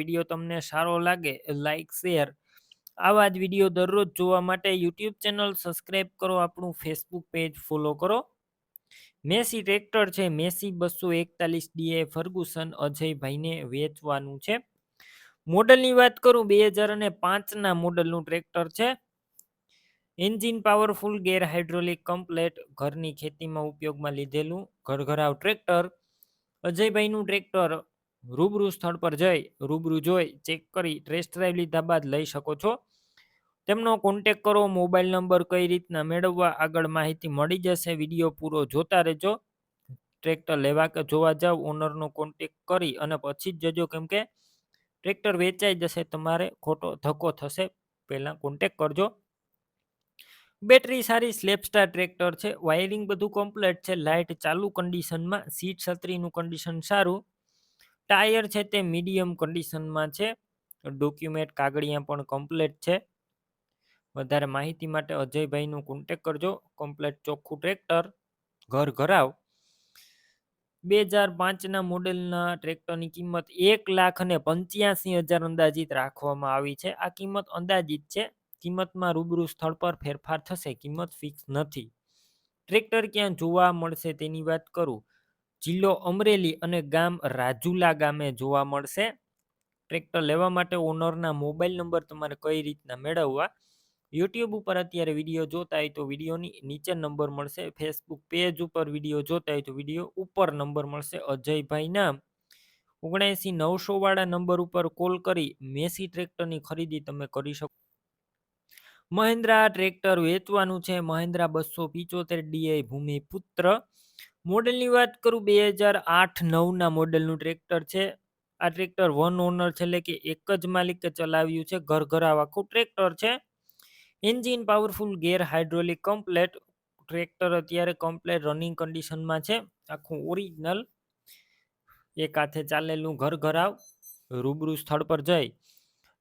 Video તમને સારો લાગે લાઇક શેર આવા જ વીડિયો દરરોજ જોવા માટે યુટ્યુબ ચેનલ સબસ્ક્રાઈબ કરો, આપણું ફેસબુક પેજ ફોલો કરો. મેસી ટ્રેક્ટર છે, મેસી બસો એકતાલીસ ડીએ ફર્ગુસન અજયભાઈને વેચવાનું છે. મોડલની વાત કરું, બે હજાર અને પાંચના મોડલનું ટ્રેક્ટર છે. Engine powerful gear hydraulic complete ઘરની ખેતીમાં ઉપયોગમાં લીધેલું ઘરઘરાવ ટ્રેક્ટર. અજયભાઈનું ટ્રેક્ટર રૂબરૂ સ્થળ પર જઈ, રૂબરૂ જોઈ ચેક કરી ટેસ્ટ ડ્રાઈવ લીધા બાદ લઈ શકો છો. તેમનો કોન્ટેક કરો મોબાઈલ નંબર કઈ રીતના મેળવવા, આગળ માહિતી મળી જશે વીડિયો પૂરો જોતા રહેજો. ટ્રેક્ટર લેવા કે જોવા જાવ ઓનરનો કોન્ટેક કરી અને પછી જ જજો કેમ કે ટ્રેક્ટર વેચાઈ જશે, તમારે ખોટો ધક્કો થશે, પહેલાં કોન્ટેક કરજો. બેટરી સારી સ્લેપસ્ટાર ટ્રેક્ટર છે વાયરિંગ બધું કમ્પ્લીટ છે લાઇટ ચાલુ કન્ડિશનમાં સીટ છત્રીનું કન્ડિશન સારું. ટાયર છે તે મીડિયમ કન્ડિશનમાં છે. ડોક્યુમેન્ટ કાગળિયા પણ કમ્પ્લેટ છે. વધારે માહિતી માટે અજયભાઈનું કોન્ટેક કરજો. કમ્પ્લેટ ચોખ્ખું ટ્રેક્ટર ઘર ઘરાવ. બે હજાર પાંચના મોડેલના ટ્રેક્ટરની કિંમત એક લાખ અને પંચ્યાસી હજાર અંદાજિત રાખવામાં આવી છે. આ કિંમત અંદાજિત છે. કિંમતમાં રૂબરૂ સ્થળ પર ફેરફાર થશે. કિંમત ફિક્સ નથી. ટ્રેક્ટર ક્યાં જોવા મળશે તેની વાત કરું. જિલ્લો અમરેલી અને ગામ રાજુલા ગામે જોવા મળશે. ટ્રેક્ટર લેવા માટે ઓનરના મોબાઈલ નંબર તમારે કઈ રીતના મેળવવા? યુટ્યુબ ઉપર અત્યારે વીડિયો જોતા હોય તો વિડીયોની નીચે નંબર મળશે. ફેસબુક પેજ ઉપર વીડિયો જોતા હોય તો વીડિયો ઉપર નંબર મળશે. અજયભાઈના ઓગણએંસી નવસો વાળા નંબર ઉપર કોલ કરી મેસી ટ્રેક્ટરની ખરીદી તમે કરી શકો. મહિન્દ્રા ટ્રેક્ટર વેચવાનું છે. મહિન્દ્રા બસો પિચોતેર ડીઆઈ ભૂમિપુત્ર. મોડેલની વાત કરું, બે હજાર આઠ નવના મોડેલનું ટ્રેક્ટર છે. આ ટ્રેક્ટર વન ઓનર છે, એટલે કે એક જ માલિકે ચલાવ્યું છે ઘર ઘરાવ આખું ટ્રેક્ટર છે. Engine powerful, gear hydraulic, complete. Tractor અત્યારે કમ્પ્લેટ રનિંગ કન્ડિશનમાં છે, આખું ઓરિજિનલ. એક હાથે ચાલેલું ઘર ઘરાવ રૂબરૂ સ્થળ પર જઈ.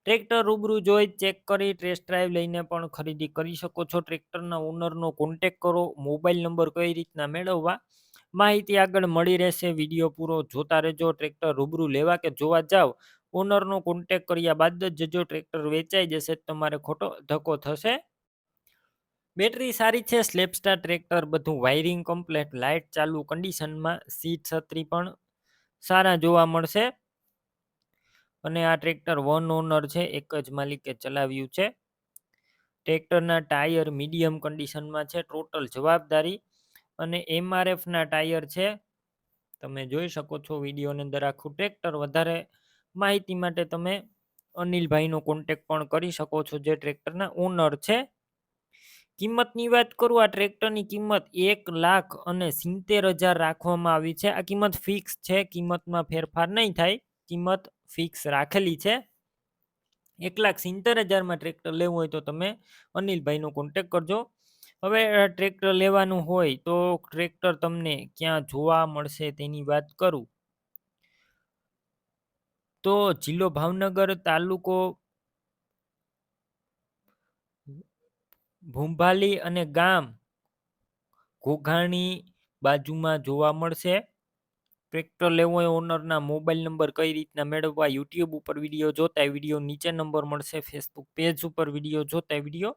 ટ્રેક્ટર રૂબરૂ જોઈ, ચેક કરી, ટેસ્ટ ડ્રાઈવ લઈને પણ ખરીદી કરી શકો છો. ટ્રેક્ટરના ઓનરનો કોન્ટેક કરો, મોબાઈલ નંબર કઈ રીતના મેળવવા માહિતી આગળ મળી રહેશે. વીડિયો પૂરો જોતા રહેજો. ટ્રેક્ટર રૂબરૂ લેવા કે જોવા જાવ? ઓનરનો કોન્ટેક કર્યા બાદ જ જજો ટ્રેક્ટર વેચાઈ જશે તમારે ખોટો ધક્કો થશે? બેટરી સારી છે. સ્લેપસ્ટાર ટ્રેક્ટર, બધું વાયરિંગ કમ્પ્લેટ લાઇટ ચાલુ કન્ડિશનમાં સીટ છત્રી પણ સારા જોવા મળશે. અને આ ટ્રેક્ટર વન ઓનર છે. એક જ માલિકે ચલાવ્યું છે. ટ્રેક્ટરના ટાયર મીડિયમ કન્ડિશનમાં છે. ટોટલ જવાબદારી અને એમઆરએફના ટાયર છે. તમે જોઈ શકો છો વિડીયોની અંદર આખું ટ્રેક્ટર વધારે માહિતી માટે તમે અનિલભાઈનો કોન્ટેક પણ કરી શકો છો જે ટ્રેક્ટરના ઓનર છે. કિંમતની વાત કરું, આ ટ્રેક્ટરની કિંમત એક લાખ અને સિત્તેર હજાર રાખવામાં આવી છે. આ કિંમત ફિક્સ છે, કિંમતમાં ફેરફાર નહીં થાય. કિંમત ફિક્સ રાખેલી છે. એક લાખ સિત્તેર હજારમાં ટ્રેક્ટર લેવું હોય તો તમે અનિલભાઈનો કોન્ટેક કરજો. હવે ટ્રેક્ટર લેવાનું હોય તો ટ્રેક્ટર તમને ક્યાં જોવા મળશે તેની વાત કરું? તો જિલ્લો ભાવનગર તાલુકો ભૂંભાલી અને ગામ ઘોઘાણી બાજુમાં જોવા મળશે. ટ્રેક્ટર લેવો હોય ઓનરના મોબાઈલ નંબર કઈ રીતના મેળવવા યુટ્યુબ ઉપર વીડિયો જોતા વીડિયો નીચે નંબર મળશે, ફેસબુક પેજ ઉપર વીડિયો જોતા વીડિયો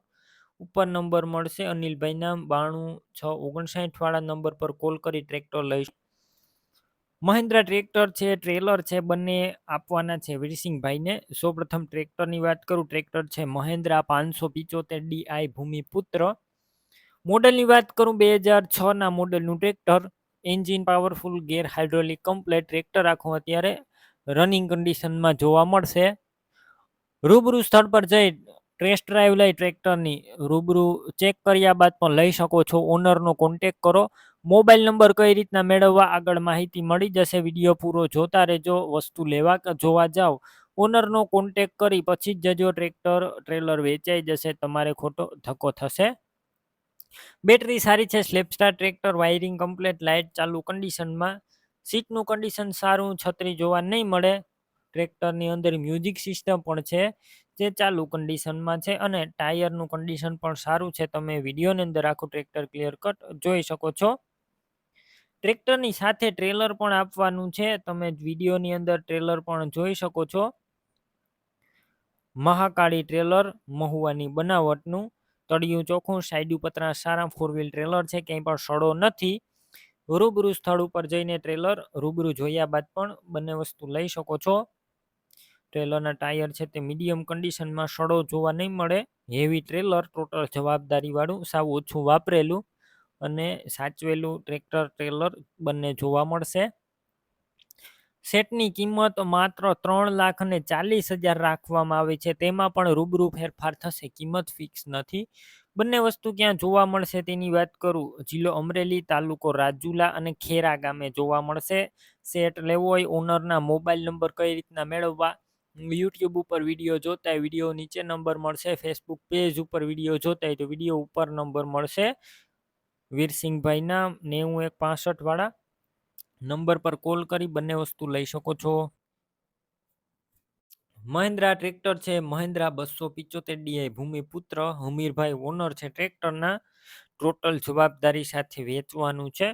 ઉપર નંબર મળશે. અનિલભાઈના બાણું છ ઓગણસાઠવાળા નંબર પર કોલ કરી ટ્રેક્ટર લઈશ. મહિન્દ્રા ટ્રેક્ટર છે, ટ્રેલર છે, બંને આપવાના છે વીરસિંહભાઈને. સૌપ્રથમ ટ્રેક્ટરની વાત કરું. ટ્રેક્ટર છે મહેન્દ્રા પાંચસો પિચોતેર ડીઆઈ ભૂમિપુત્ર. મોડલની વાત કરું બે હજાર છના મોડલનું tractor. Engine powerful, gear hydraulic, complete tractor આખું અત્યારે રનિંગ કન્ડિશનમાં જોવા મળશે. રૂબરૂ સ્થળ પર જઈ ટેસ્ટ ડ્રાઈવ લઈ ટ્રેક્ટરની રૂબરૂ ચેક કર્યા બાદ પણ લઈ શકો છો. ઓનરનો કોન્ટેક કરો. મોબાઈલ નંબર કઈ રીતના મેળવવા આગળ માહિતી મળી જશે વીડિયો પૂરો જોતા રહેજો, વસ્તુ લેવા જોવા જાઓ. ઓનરનો કોન્ટેક કરી પછી જ જજો ટ્રેક્ટર, ટ્રેલર વેચાઈ જશે, તમારે ખોટો ધક્કો થશે. બેટરી સારી છે self start tractor, wiring complete light ચાલુ, કન્ડિશનમાં સીટનું કન્ડિશન સારું, છત્રી જોવા નહીં મળે. ટ્રેક્ટરની અંદર મ્યુઝિક સિસ્ટમ પણ છે, જે ચાલુ કન્ડિશનમાં છે અને ટાયરનું કન્ડિશન પણ સારું છે. તમે વિડીયોની અંદર આખું ટ્રેક્ટર ક્લિયર કટ જોઈ શકો છો. ટ્રેક્ટરની સાથે ટ્રેલર પણ આપવાનું છે. તમે વિડીયોની અંદર ટ્રેલર પણ જોઈ શકો છો. મહાકાળી ટ્રેલર મહુવાની બનાવટનું, તળિયું ચોખ્ખું સાઈડ પતરા સારા ફોર વ્હીલ ટ્રેલર છે, ક્યાંય પણ સડો નથી. રૂબરૂ સ્થળ ઉપર જઈને ટ્રેલર રૂબરૂ જોયા બાદ પણ બંને વસ્તુ લઈ શકો છો. ટ્રેલરના ટાયર છે તે મીડિયમ કન્ડિશનમાં સડો જોવા નહીં મળે. હેવી ટ્રેલર, ટોટલ જવાબદારીવાળું, સાવ ઓછું વાપરેલું અને સાચવેલું ટ્રેક્ટર ટ્રેલર બંને જોવા મળશે. સેટની કિંમત માત્ર ત્રણ લાખ અને ચાલીસ હજાર રાખવામાં આવે છે. તેમાં પણ રૂબરૂ ફેરફાર થશે. કિંમત ફિક્સ નથી. બંને વસ્તુ ક્યાં જોવા મળશે તેની વાત કરું. જિલ્લો અમરેલી, તાલુકો રાજુલા અને ખેરા ગામે જોવા મળશે. સેટ લેવો હોય ઓનરના મોબાઈલ નંબર કઈ રીતના મેળવવા યુટ્યુબ ઉપર વીડિયો જોતા હોય વીડિયો નીચે નંબર મળશે ફેસબુક પેજ ઉપર વીડિયો જોતા હોય તો વીડિયો ઉપર નંબર મળશે. વીરસિંહભાઈના નેવું એક પાસઠવાળા નંબર પર કોલ કરી બંને વસ્તુ લઈ શકો છો. મહિન્દ્રા ટ્રેક્ટર છે, મહિન્દ્રા બસો પિચોતેર ડીઆઈ ભૂમિપુત્ર, હમીરભાઈ ઓનર છે ટ્રેક્ટરના ટોટલ જવાબદારી સાથે વેચવાનું છે.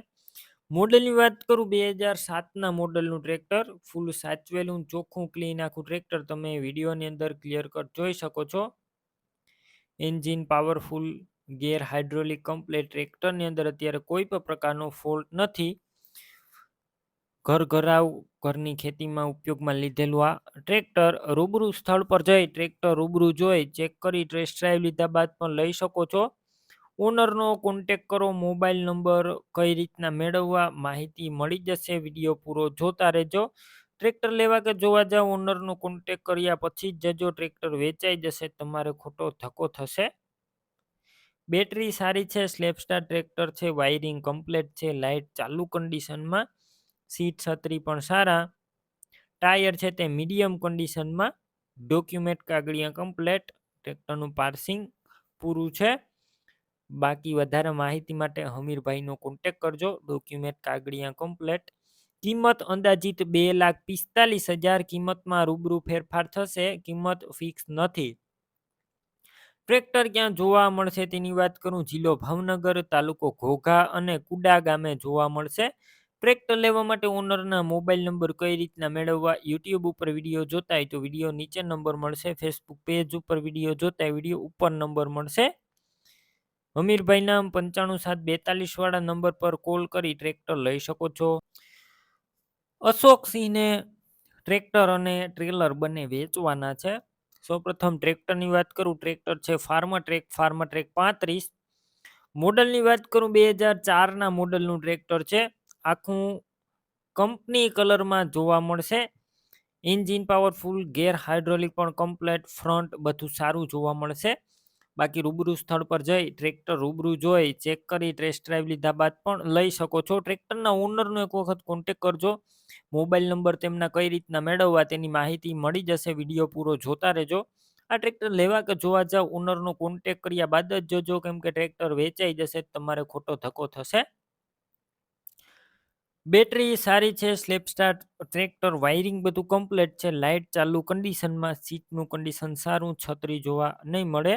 મોડલની વાત કરું, બે હજાર સાતના મોડલનું ટ્રેક્ટર. ફૂલ સાચવેલું, ચોખ્ખું, ક્લીન આખું ટ્રેક્ટર તમે વિડીયોની અંદર ક્લિયર કટ જોઈ શકો છો. Engine powerful gear hydraulic complete ટ્રેક્ટરની અંદર અત્યારે કોઈ પણ પ્રકારનો ફોલ્ટ નથી. ઘર ઘરાવ, ઘરની ખેતીમાં ઉપયોગમાં લીધેલું આ ટ્રેક્ટર રૂબરૂ સ્થળ પર જઈ, ટ્રેક્ટર રૂબરૂ જોઈ, ચેક કરી ટેસ્ટ ડ્રાઈવ લીધા બાદ પણ લઈ શકો છો. ઓનરનો કોન્ટેક કરો, મોબાઈલ નંબર કઈ રીતના મેળવવા, માહિતી મળી જશે, વીડિયો પૂરો જોતા રહેજો. ટ્રેક્ટર લેવા કે જોવા જાવ ઓનરનો કોન્ટેક કર્યા પછી જ જજો, ટ્રેક્ટર વેચાઈ જશે, તમારે ખોટો ધક્કો થશે. બેટરી સારી છે સ્લેપસ્ટાર ટ્રેક્ટર છે વાયરિંગ કમ્પ્લેટ છે લાઇટ ચાલુ કન્ડિશનમાં સીટ છત્રી પણ સારા. ટાયર છે તે મીડિયમ કન્ડિશનમાં ડોક્યુમેન્ટ કાગળિયા કમ્પ્લેટ ટ્રેક્ટરનું પાર્સિંગ પૂરું છે. બાકી વધારે માહિતી માટે હમીરભાઈનો કોન્ટેક કરજો. ડોક્યુમેન્ટ કાગળિયા કમ્પ્લેટ કિંમત અંદાજિત બે લાખ પિસ્તાલીસ હજાર કિંમતમાં રૂબરૂ ફેરફાર થશે. કિંમત ફિક્સ નથી. ટ્રેક્ટર ક્યાં જોવા મળશે તેની વાત કરું. જિલ્લો ભાવનગર, તાલુકો ઘોઘા અને કુડા ગામે જોવા મળશે. ટ્રેક્ટર લેવા માટે ઓનરના મોબાઈલ નંબર કઈ રીતના મેળવવા યુટ્યુબ ઉપર વીડિયો જોતા હોય તો વીડિયો નીચે નંબર મળશે. ફેસબુક પેજ ઉપર વીડિયો જોતા વીડિયો ઉપર નંબર મળશે. હમીરભાઈના પંચાણું સાત બેતાલીસ વાળા નંબર પર કોલ કરી ટ્રેક્ટર લઈ શકો છો. અશોકસિંહને ટ્રેક્ટર અને ટ્રેલર બંને વેચવાના છે. સૌપ્રથમ ટ્રેક્ટરની વાત કરું, ટ્રેક્ટર છે ફાર્મા ટ્રેક ફાર્મા ટ્રેક પાંત્રીસ. મોડલની વાત કરું, બે હજાર ચારના મોડલનું ટ્રેક્ટર છે. આખું કંપની કલરમાં જોવા મળશે. એન્જિન પાવરફુલ, ગેર હાઇડ્રોલિક પણ કમ્પ્લેટ ફ્રન્ટ બધું સારું જોવા મળશે. બાકી રૂબરૂ સ્થળ પર જઈ ટ્રેક્ટર રૂબરૂ જોઈ, ચેક કરી ટેસ્ટ ડ્રાઈવ લીધા બાદ પણ લઈ શકો છો. ટ્રેક્ટરના ઓનરનો એક વખત કોન્ટેક કરજો. મોબાઈલ નંબર તેમના કઈ રીતના મેળવવા તેની માહિતી મળી જશે. વીડિયો પૂરો જોતા રહેજો. આ ટ્રેક્ટર લેવા કે જોવા જાવ ઓનરનો કોન્ટેક કર્યા બાદ જ જોજો કેમ કે ટ્રેક્ટર વેચાઈ જશે, તમારે ખોટો ધક્કો થશે. બેટરી સારી છે સ્લેપ સ્ટાર્ટ ટ્રેક્ટર વાયરિંગ બધું કમ્પ્લીટ છે, લાઇટ ચાલુ કન્ડિશનમાં સીટનું કન્ડિશન સારું, છત્રી જોવા નહીં મળે.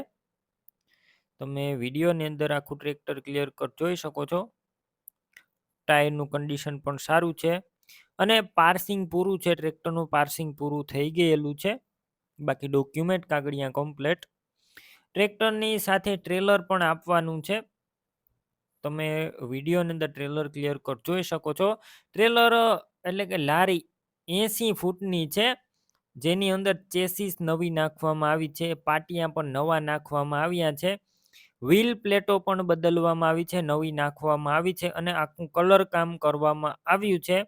તમે વિડીયોની અંદર આખું ટ્રેક્ટર ક્લિયર કટ જોઈ શકો છો. ટાયરનું કન્ડિશન પણ સારું છે અને પાર્સિંગ પૂરું છે, ટ્રેક્ટરનું પાર્સિંગ પૂરું થઈ ગયેલું છે. બાકી ડોક્યુમેન્ટ કાગળિયા કમ્પ્લેટ ટ્રેક્ટરની સાથે ટ્રેલર પણ આપવાનું છે. તમે વિડીયોની અંદર ટ્રેલર ક્લિયર કટ જોઈ શકો છો. ટ્રેલર એટલે કે લારી એંસી ફૂટની છે, જેની અંદર ચેસીસ નવી નાખવામાં આવી છે, પાટિયા પણ નવા નાખવામાં આવ્યા છે. વ્હીલ પ્લેટો પણ બદલવામાં આવી છે, નવી નાખવામાં આવી છે અને આખું કલર કામ કરવામાં આવ્યું છે.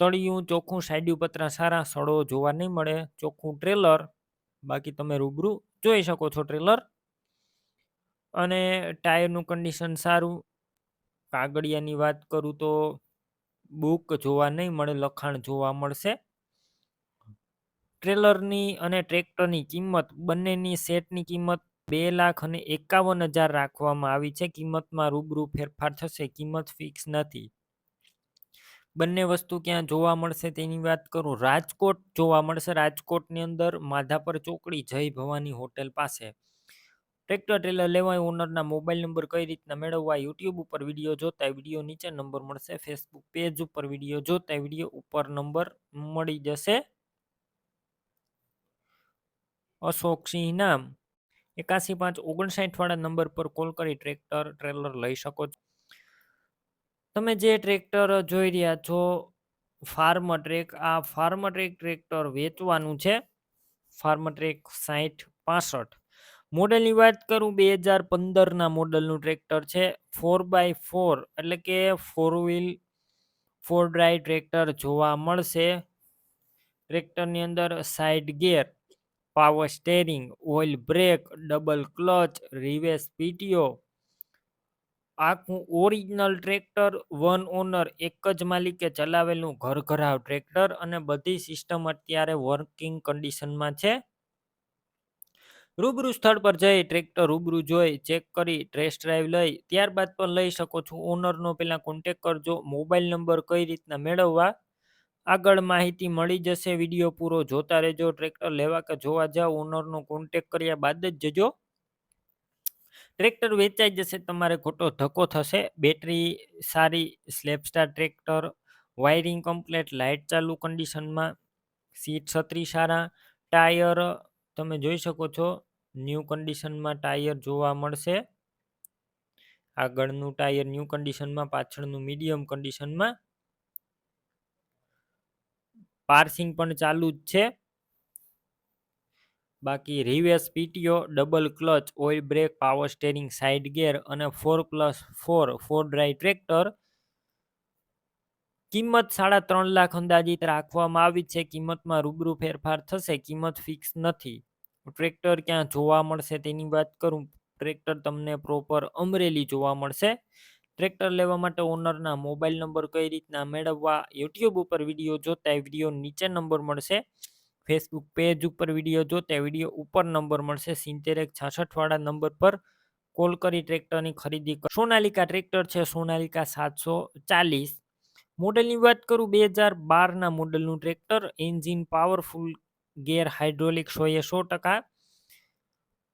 તળિયું, ચોખ્ખું સાઈડ પતરા સારા સડો જોવા નહીં મળે, ચોખ્ખું ટ્રેલર, બાકી તમે રૂબરૂ જોઈ શકો છો ટ્રેલર. અને ટાયરનું કન્ડિશન સારું. કાગળિયાની વાત કરું તો બુક જોવા નહીં મળે, લખાણ જોવા મળશે. ટ્રેલરની અને ટ્રેક્ટરની કિંમત બંનેની સેટની કિંમત બે લાખ અને એકાવન હજાર રાખવામાં આવી છે. કિંમતમાં રૂબરૂ ફેરફાર થશે. કિંમત ફિક્સ નથી. બંને વસ્તુ ક્યાં જોવા મળશે તેની વાત કરું. રાજકોટ જોવા મળશે. રાજકોટની અંદર માધાપર ચોકડી જય ભવાની હોટેલ પાસે. ટ્રેક્ટર, ટ્રેલર લેવાય, ઓનરના મોબાઈલ નંબર કઈ રીતના મેળવવા, યુટ્યુબ ઉપર વીડિયો જોતા વીડિયો નીચે નંબર મળશે. ફેસબુક પેજ ઉપર વીડિયો જોતા વીડિયો ઉપર નંબર મળી જશે. અશોકસિંહ નામ. એકાસી પાંચ ઓગણસાઠ વાળા નંબર પર કોલ કરી ટ્રેક્ટર, ટ્રેલર લઈ શકો છો. તમે જે ટ્રેક્ટર જોઈ રહ્યા છો ફાર્મ ટ્રેક આ ફાર્મ ટ્રેક ટ્રેક્ટર વેચવાનું છે. ફાર્મ ટ્રેક સાઠ પાસઠ. મોડલની વાત કરું, બે હજાર પંદરના મોડલનું ટ્રેક્ટર છે. ફોર બાય ફોર એટલે કે four wheel, four drive tractor જોવા મળશે. ટ્રેક્ટરની અંદર side gear power steering oil brake double clutch reverse PTO આખું ઓરિજિનલ ટ્રેક્ટર વન ઓનર એક જ માલિકે ચલાવેલું ઘર ઘરાવ ટ્રેક્ટર અને બધી સિસ્ટમ અત્યારે વર્કિંગ કન્ડિશનમાં છે. રૂબરૂ સ્થળ પર જઈ ટ્રેક્ટર રૂબરૂ જોઈ ચેક કરી ટેસ્ટ ડ્રાઈવ લઈ, ત્યારબાદ પણ લઈ શકો છો. ઓનરનો પહેલાં કોન્ટેક કરજો મોબાઈલ નંબર કઈ રીતના મેળવવા આગળ માહિતી મળી જશે. વીડિયો પૂરો જોતા રહેજો. ટ્રેક્ટર લેવા કે જોવા જાઓ ઓનરનો કોન્ટેક કર્યા બાદ જ જજો. ટ્રેક્ટર વેચાઈ જશે, તમારે ખોટો ધક્કો થશે. બેટરી સારી self start tractor wiring complete light ચાલુ કન્ડિશનમાં સીટ છત્રી સારા, ટાયર, તમે જોઈ શકો છો ન્યૂ કન્ડિશનમાં ટાયર જોવા મળશે. આગળનું ટાયર ન્યૂ કન્ડિશનમાં પાછળનું મીડિયમ કન્ડિશનમાં પાર્સિંગ પણ ચાલુ જ છે. બાકી reverse PTO, double clutch, oil brake, power steering, side gear અને four plus four four drive tractor. કિંમત સાડા ત્રણ લાખ અંદાજિત રાખવામાં આવી છે. કિંમતમાં રૂબરૂ ફેરફાર થશે. કિંમત ફિક્સ નથી. ટ્રેક્ટર ક્યાં જોવા મળશે તેની વાત કરું. ટ્રેક્ટર તમને પ્રોપર અમરેલી જોવા મળશે. ટ્રેક્ટર લેવા માટે ઓનરના મોબાઈલ નંબર કઈ રીતના મેળવવા યુટ્યુબ ઉપર વીડિયો જોતા વીડિયો નીચે નંબર મળશે. ફેસબુક પેજ ઉપર વીડિયો જોતા વીડિયો ઉપર નંબર મળશે. સિત્તેર એક છાસઠવાળા નંબર પર કોલ કરી ટ્રેક્ટરની ખરીદી સોનાલિકા ટ્રેક્ટર છે, સોનાલિકા સાતસો ચાલીસ. મોડલની વાત કરું બે હજાર બારના મોડલનું tractor. Engine powerful gear hydraulic સો એ સો ટકા.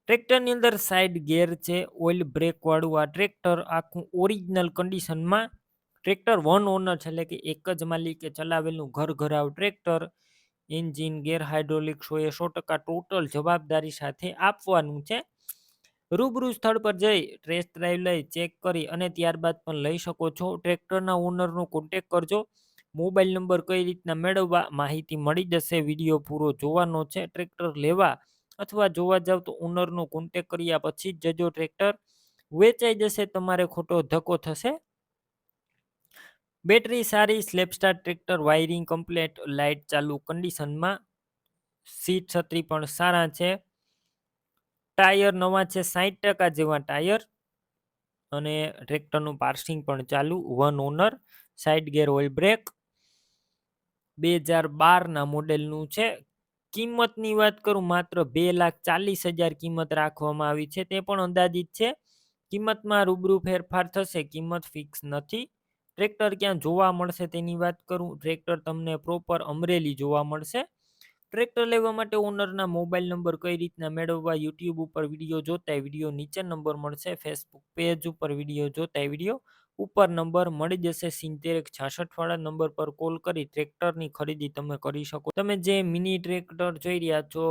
ટ્રેક્ટરની અંદર સાઇડ ગેર છે, ઓઇલ બ્રેકવાળું આ ટ્રેક્ટર આખું ઓરિજિનલ કન્ડિશનમાં ટ્રેક્ટર વન ઓનર છે, એટલે કે એક જ માલિકે ચલાવેલું ઘર ઘરાવ ટ્રેક્ટર. એન્જિન ગેર હાઇડ્રોલિક સો ટકા ટોટલ જવાબદારી સાથે આપવાનું છે. રૂબરૂ સ્થળ પર જઈ ટેસ્ટ ડ્રાઈવ લઈ ચેક કરી અને ત્યારબાદ પણ લઈ શકો છો. ટ્રેક્ટરના ઓનરનો કોન્ટેક કરજો. મોબાઈલ નંબર કઈ રીતના મેળવવા માહિતી મળી જશે. વીડિયો પૂરો જોવાનો છે. ટ્રેક્ટર લેવા અથવા જોવા જાવ તો ઓનરનો કોન્ટેક કર્યા પછી જ જજો ટ્રેક્ટર વેચાઈ જશે, તમારે ખોટો ધક્કો થશે. બેટરી સારી self start tractor wiring complete light ચાલુ કન્ડિશનમાં સીટ છત્રી પણ સારા છે. ટાયર નવા છે સાહીઠ ટકા જેવા ટાયર અને ટ્રેક્ટરનું પાર્સિંગ પણ ચાલુ one owner side gear oil brake બે હજાર બારના મોડેલનું છે કિંમતની વાત કરું, માત્ર બે લાખ ચાલીસ હજાર કિંમત રાખવામાં આવી છે, તે પણ અંદાજિત છે. કિંમતમાં રૂબરૂ ફેરફાર થશે, કિંમત ફિક્સ નથી. ટ્રેક્ટર ક્યાં જોવા મળશે તેની વાત કરું, ટ્રેક્ટર તમને પ્રોપર અમરેલી જોવા મળશે. ટ્રેક્ટર લેવા માટે ઓનરના મોબાઈલ નંબર કઈ રીતના મેળવવા યુટ્યુબ ઉપર વીડિયો જોતા વીડિયો નીચે નંબર મળશે ફેસબુક પેજ ઉપર વીડિયો જોતા વીડિયો ઉપર નંબર મળી જશે સિત્તેર એક છાસઠ વાળા નંબર પર કોલ કરી ટ્રેક્ટરની ખરીદી તમે કરી શકો. તમે જે મિની ટ્રેક્ટર જોઈ રહ્યા છો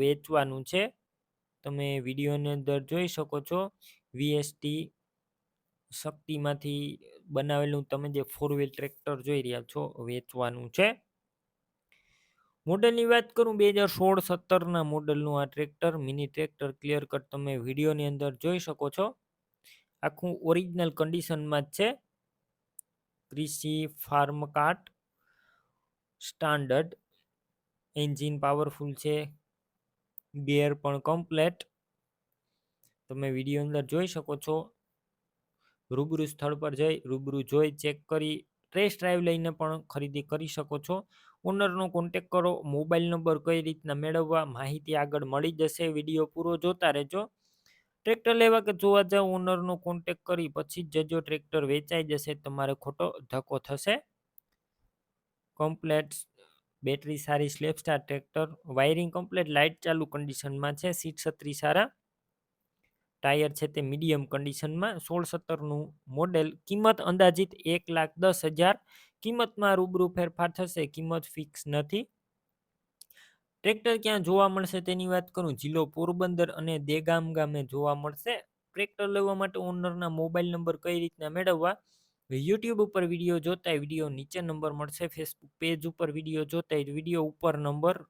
વેચવાનું છે, તમે વિડીયોની અંદર જોઈ શકો છો વીએસટી શક્તિમાંથી બનાવેલું તમે જે ફોર વ્હીલ ટ્રેક્ટર જોઈ રહ્યા છો વેચવાનું છે. મોડલની વાત કરું બે હજાર સોળ સત્તરના મોડલનું આ tractor, mini tractor clear cut તમે વિડીયોની અંદર જોઈ શકો છો. આખું ઓરિજિનલ કન્ડિશનમાં જ છે. ક્રિસી farm cart standard engine powerful છે. ગેર પણ કમ્પ્લેટ તમે વીડિયો અંદર જોઈ શકો છો. રૂબરૂ સ્થળ પર જઈ, રૂબરૂ જોઈ ચેક કરી ટેસ્ટ ડ્રાઈવ લઈને પણ ખરીદી કરી શકો છો. ઓનરનો કોન્ટેક કરો મોબાઈલ નંબર કઈ રીતના મેળવવા, માહિતી આગળ મળી જશે વીડિયો પૂરો જોતા રહેજો. ટ્રેક્ટર લેવા કે જોવા જાવ ઓનરનો કોન્ટેક કરી, પછી જ જજો ટ્રેક્ટર વેચાઈ જશે, તમારે ખોટો ધક્કો થશે. કમ્પ્લેટ બેટરી સારી self start tractor wiring complete light ચાલુ કન્ડિશનમાં છે સીટ છત્રી સારા. ટાયર છે તે મીડિયમ કન્ડિશનમાં સોળ સત્તરનું મોડેલ કિંમત અંદાજિત એક લાખ દસ હજાર, કિંમતમાં રૂબરૂ ફેરફાર થશે, કિંમત ફિક્સ નથી. ટ્રેક્ટર ક્યાં જોવા મળશે તેની વાત કરું? જિલ્લો પોરબંદર અને દેગામ ગામે જોવા મળશે. ટ્રેક્ટર લેવા માટે ઓનરના મોબાઈલ નંબર કઈ રીતના મેળવવા? યુટ્યુબ ઉપર વીડિયો જોતા વીડિયો નીચે નંબર મળશે. ફેસબુક પેજ ઉપર વીડિયો જોતા વીડિયો ઉપર નંબર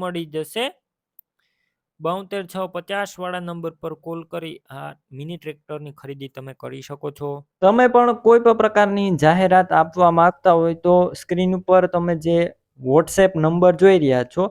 મળી જશે. બોતેર છ પચાસ વાળા નંબર પર કોલ કરી આ મિની ટ્રેક્ટરની ખરીદી તમે કરી શકો છો. તમે પણ કોઈ પણ પ્રકારની જાહેરાત આપવા માંગતા હોય તો સ્ક્રીન ઉપર તમે જે વોટ્સએપ નંબર જોઈ રહ્યા છો